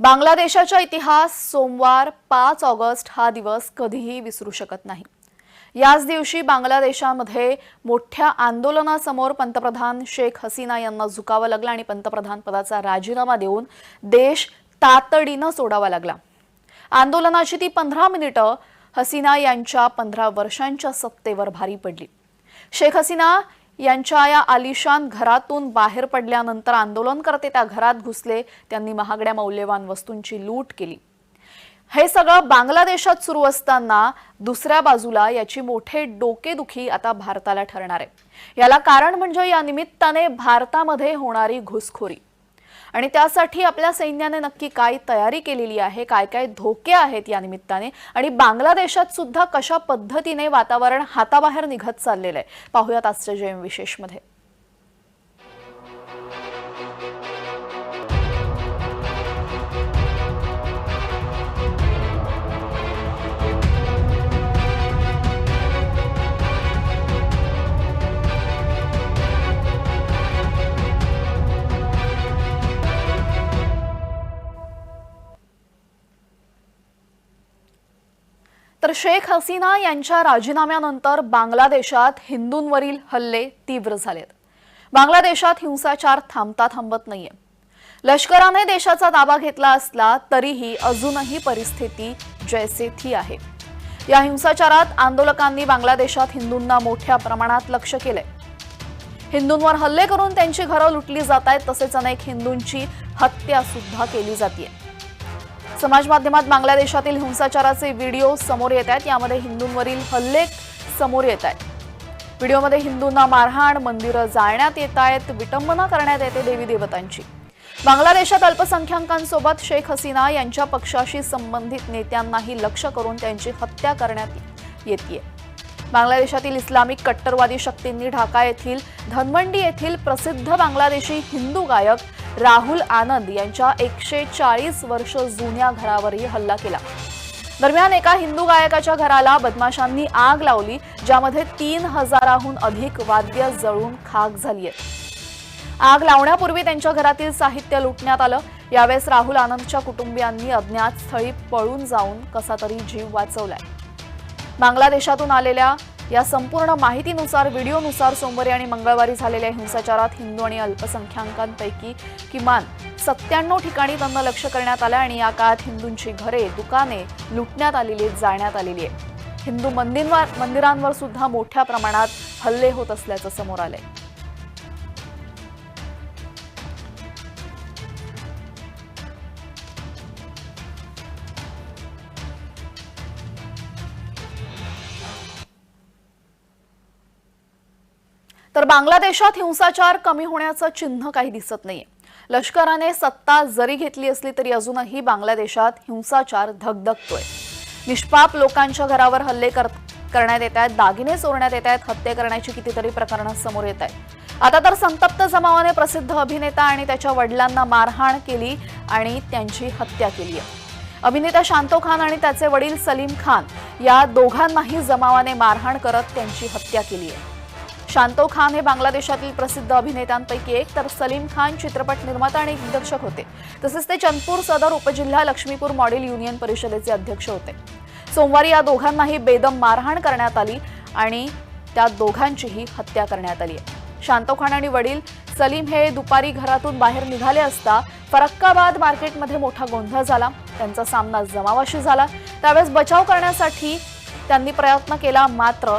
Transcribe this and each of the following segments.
बांगलादेशाचा इतिहास सोमवार पाच ऑगस्ट हा दिवस कधीही विसरू शकत नाही. याच दिवशी बांगलादेशामध्ये मोठ्या आंदोलनासमोर पंतप्रधान शेख हसीना यांना झुकावं लागलं आणि पंतप्रधान पदाचा राजीनामा देऊन देश तातडीनं सोडावा लागला. आंदोलनाची ती पंधरा मिनिटं हसीना यांच्या पंधरा वर्षांच्या सत्तेवर भारी पडली. शेख हसीना यांच्या या आलिशान घरातून बाहेर पडल्यानंतर आंदोलनकर्ते त्या घरात घुसले. त्यांनी महागड्या मौल्यवान वस्तूंची लूट केली. हे सगळं बांगलादेशात सुरू असताना दुसऱ्या बाजूला याची मोठे डोकेदुखी आता भारताला ठरणार आहे. याला कारण म्हणजे या निमित्ताने भारतामध्ये होणारी घुसखोरी. आणि त्यासाठी आपल्या सैन्याने नक्की काय तयारी केलेली आहे काय काय धोके आहेत या निमित्ताने? आणि बांगलादेशात सुद्धा कशा पद्धतीने वातावरण हाताबाहेर निघत चाललेलं आहे? पाहूयात आजच्या जयम विशेषमध्ये. तर शेख हसीना यांच्या राजीनाम्यानंतर बांगलादेशात हिंदूंवरील हल्ले तीव्र झालेत. बांगलादेशात हिंसाचार थांबता थांबत नाहीये. लष्कराने देशाचा ताबा घेतला असला तरीही अजूनही परिस्थिती जैसे थी आहे. या हिंसाचारात आंदोलकांनी बांगलादेशात हिंदूंना मोठ्या प्रमाणात लक्ष केलंय. हिंदूंवर हल्ले करून त्यांची घरं लुटली जात आहेत तसेच अनेक हिंदूंची हत्या सुद्धा केली जाते समाज माध्यमात बांगलादेशातील हिंसाचाराचे व्हिडिओ समोर येत आहेत. यामध्ये हिंदूंवरील हल्ले समोर येत आहेत. व्हिडिओमध्ये हिंदूंना मारहाण मंदिरं जाळण्यात येत आहेत विटंबना करण्यात येते देवी देवतांची. बांगलादेशात अल्पसंख्याकांसोबत शेख हसीना यांच्या पक्षाशी संबंधित नेत्यांनाही लक्ष करून त्यांची हत्या करण्यात येते बांगलादेशातील इस्लामिक कट्टरवादी शक्तींनी ढाका येथील धनमंडी येथील प्रसिद्ध बांगलादेशी हिंदू गायक राहुल आनंद यांच्या एकशे चाळीस वर्ष जुन्या घरावरही हल्ला केला. दरम्यान एका हिंदू गायकाच्या घराला बदमाशांनी आग लावली ज्यामध्ये तीन हजाराहून अधिक वाद्य जळून खाक झाली आहेत आग लावण्यापूर्वी त्यांच्या घरातील साहित्य लुटण्यात आलं. यावेळेस राहुल आनंदच्या कुटुंबियांनी अज्ञात स्थळी पळून जाऊन कसा तरी जीव वाचवलाय. बांगलादेशातून आलेल्या या संपूर्ण माहितीनुसार व्हिडिओनुसार सोमवारी आणि मंगळवारी झालेल्या हिंसाचारात हिंदू आणि अल्पसंख्याकांपैकी किमान सत्त्याण्णव ठिकाणी त्यांना लक्ष करण्यात आलं आणि या काळात हिंदूंची घरे दुकाने लुटण्यात आलेली आहेत, जाळण्यात आलेली आहे हिंदू मंदिरांवर सुद्धा मोठ्या प्रमाणात हल्ले होत असल्याचं समोर आलंय. तर बांगलादेशात हिंसाचार कमी होण्याचं चिन्ह काही दिसत नाहीये. लष्कराने सत्ता जरी घेतली असली तरी अजूनही बांगलादेशात हिंसाचार धगधगतोय. निष्पाप लोकांच्या घरावर हल्ले कर करण्यात येत आहेत दागिने चोरण्यात येत आहेत हत्या करण्याची कितीतरी प्रकरणं समोर येत आहेत. आता तर संतप्त जमावाने प्रसिद्ध अभिनेता आणि त्याच्या वडिलांना मारहाण केली आणि त्यांची हत्या केली आहे. अभिनेता शांतो खान आणि त्याचे वडील सलीम खान या दोघांनाही जमावाने मारहाण करत त्यांची हत्या केली आहे. शांतो खान हे बांगलादेशातील प्रसिद्ध अभिनेत्यांपैकी एक तर सलीम खान चित्रपट निर्माता आणि दिग्दर्शक होते. तसेच ते चंदपूर सदर उपजिल्हा लक्ष्मीपूर मॉडेल युनियन परिषदेचे अध्यक्ष होते. सोमवारी या दोघांनाही बेदम मारहाण करण्यात आली आणि त्या दोघांचीही हत्या करण्यात आली आहे. शांतो खान आणि वडील सलीम हे दुपारी घरातून बाहेर निघाले असता फरक्काबाद मार्केटमध्ये मोठा गोंधळ झाला. त्यांचा सामना जमावाशी झाला. त्यावेळेस बचाव करण्यासाठी त्यांनी प्रयत्न केला मात्र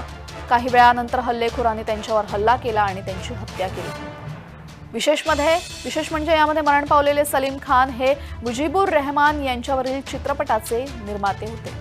काही वेळानंतर हल्लेखोरांनी त्यांच्यावर हल्ला केला आणि त्यांची हत्या केली. विशेषमध्ये विशेष म्हणजे यामध्ये मरण पावलेले सलीम खान हे मुजीबुर रहमान यांच्यावरील चित्रपटाचे निर्माते होते.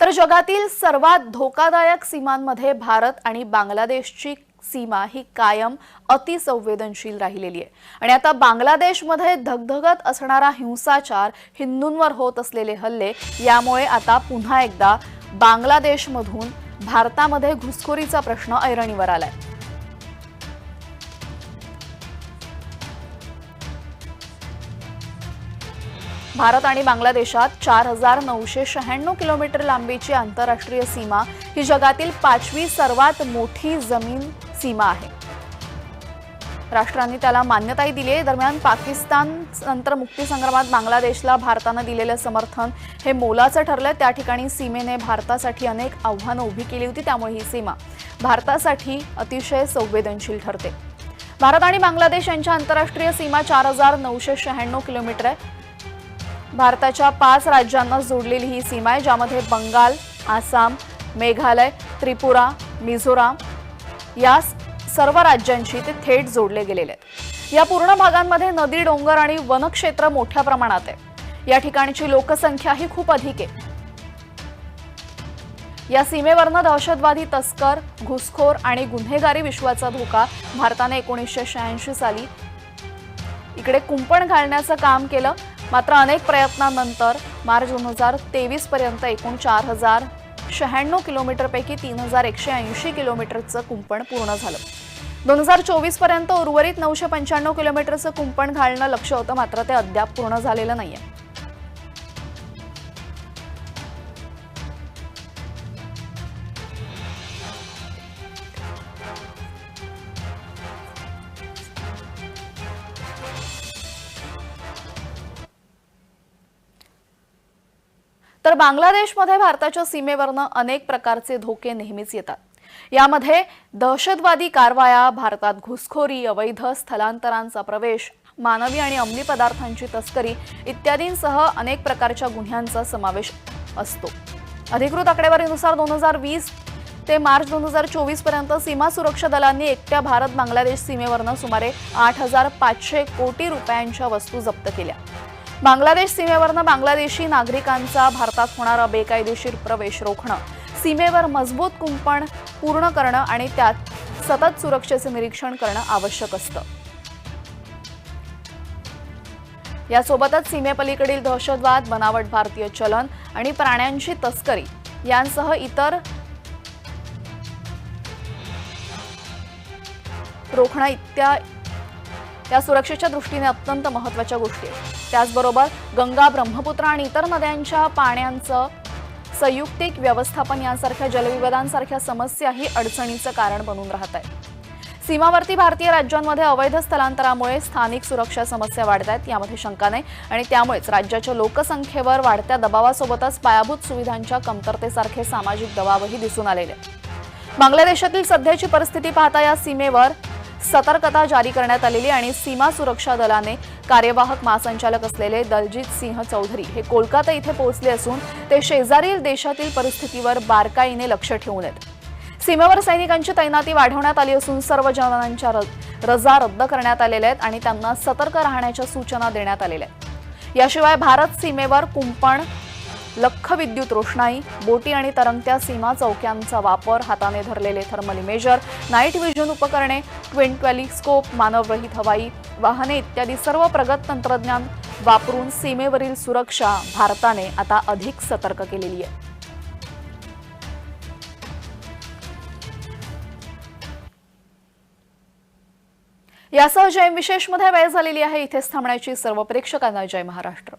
तर जगातील सर्वात धोकादायक सीमांमध्ये भारत आणि बांगलादेशची सीमा ही कायम अतिसंवेदनशील राहिलेली आहे. आणि आता बांगलादेशमध्ये धगधगत असणारा हिंसाचार हिंदूंवर होत असलेले हल्ले यामुळे आता पुन्हा एकदा बांगलादेशमधून भारतामध्ये घुसखोरीचा प्रश्न ऐरणीवर आलाय. भारत आणि बांगलादेशात चार हजार नऊशे शहाण्णव किलोमीटर लांबीची आंतरराष्ट्रीय सीमा ही जगातील पाचवी सर्वात मोठी जमीन सीमा आहे. राष्ट्रांनी त्याला मान्यताही दिली आहे. दरम्यान पाकिस्तान नंतर मुक्तीसंग्रामात बांगलादेशला भारतानं दिलेलं समर्थन हे मोलाचं ठरलं त्या ठिकाणी सीमेने भारतासाठी अनेक आव्हानं उभी केली होती. त्यामुळे ही सीमा भारतासाठी अतिशय संवेदनशील ठरते. भारत आणि बांगलादेश यांच्या आंतरराष्ट्रीय सीमा चार हजार नऊशे शहाण्णव किलोमीटर आहे. भारताच्या पाच राज्यांना जोडलेली ही सीमा आहे ज्यामध्ये बंगाल आसाम मेघालय त्रिपुरा मिझोराम या सर्व राज्यांशी ते थेट जोडले गेलेले आहेत. या पूर्ण भागांमध्ये नदी डोंगर आणि वनक्षेत्र मोठ्या प्रमाणात आहे. या ठिकाणची लोकसंख्या ही खूप अधिक आहे. या सीमेवरनं दहशतवादी तस्कर घुसखोर आणि गुन्हेगारी विश्वाचा धोका भारताने एकोणीसशे शहाऐंशी साली इकडे कुंपण घालण्याचं काम केलं. मात्र अनेक प्रयत्नांनंतर मार्च दोन हजार तेवीस पर्यंत एकूण चार हजार शहाण्णव किलोमीटरपैकी तीन हजार एकशे ऐंशी किलोमीटरचं कुंपण पूर्ण झालं. दोन हजार चोवीसपर्यंत उर्वरित नऊशे पंच्याण्णव किलोमीटरचं कुंपण घालणं लक्ष होतं मात्र ते अद्याप पूर्ण झालेलं नाहीये. तर बांगलादेशमध्ये भारताच्या सीमेवरनं अनेक प्रकारचे धोके नेहमीच येतात. यामध्ये दहशतवादी कारवाया भारतात घुसखोरी अवैध स्थलांतरांचा प्रवेश मानवी आणि अंमली पदार्थांची तस्करी इत्यादींसह अनेक प्रकारच्या गुन्ह्यांचा समावेश असतो. अधिकृत आकडेवारीनुसार दोन हजार वीस ते मार्च दोन हजार चोवीसपर्यंत सीमा सुरक्षा दलांनी एकट्या भारत बांगलादेश सीमेवरनं सुमारे आठ हजार पाचशे कोटी रुपयांच्या वस्तू जप्त केल्या. बांगलादेश सीमेवरनं बांगलादेशी नागरिकांचा भारतात होणारा बेकायदेशीर प्रवेश रोखणं सीमेवर मजबूत कुंपण पूर्ण करणं आणि त्यात सतत सुरक्षेचे निरीक्षण करणं आवश्यक असतं. यासोबतच सीमेपलीकडील दहशतवाद बनावट भारतीय चलन आणि प्राण्यांची तस्करी यांसह इतर रोखणं इत्या त्या सुरक्षेच्या दृष्टीने अत्यंत महत्त्वाच्या गोष्टी आहेत. त्याचबरोबर गंगा ब्रह्मपुत्र आणि इतर नद्यांच्या पाण्याचं संयुक्तिक व्यवस्थापन यांसारख्या जलविवादांसारख्या समस्याही अडचणीचं कारण बनून राहत आहे सीमावर्ती भारतीय राज्यांमध्ये अवैध स्थलांतरामुळे स्थानिक सुरक्षा समस्या वाढत आहेत यामध्ये शंका नाही आणि त्यामुळेच राज्याच्या लोकसंख्येवर वाढत्या दबावासोबतच पायाभूत सुविधांच्या कमतरतेसारखे सामाजिक दबावही दिसून आलेले आहेत. बांगलादेशातील सध्याची परिस्थिती पाहता या सीमेवर सतर्कता जारी करण्यात आलेली आणि सीमा सुरक्षा दलाने कार्यवाहक महासंचालक असलेले दलजीत सिंह चौधरी हे कोलकाता इथे पोहोचले असून ते शेजारील देशातील परिस्थितीवर बारकाईने लक्ष ठेवून आहेत. सीमेवर सैनिकांची तैनाती वाढवण्यात आली असून सर्व जवानांच्या रजा रद्द करण्यात आलेल्या आहेत आणि त्यांना सतर्क राहण्याच्या सूचना देण्यात आलेल्या आहेत. याशिवाय भारत सीमेवर कुंपण लख विद्युत रोषणाई बोटी आणि तरंगत्या सीमा चौक्यांचा वापर हाताने धरलेले थर्मल इमेजर नाईट व्हिजन उपकरणे ट्विन ट्वेलिस्कोप मानवरहित हवाई वाहने इत्यादी सर्व प्रगत तंत्रज्ञान वापरून सीमेवरील सुरक्षा भारताने आता अधिक सतर्क केलेली आहे. यासह जय विशेषमध्ये वेळ झालेली आहे. इथेच थांबण्याची सर्व प्रेक्षकांना जय महाराष्ट्र.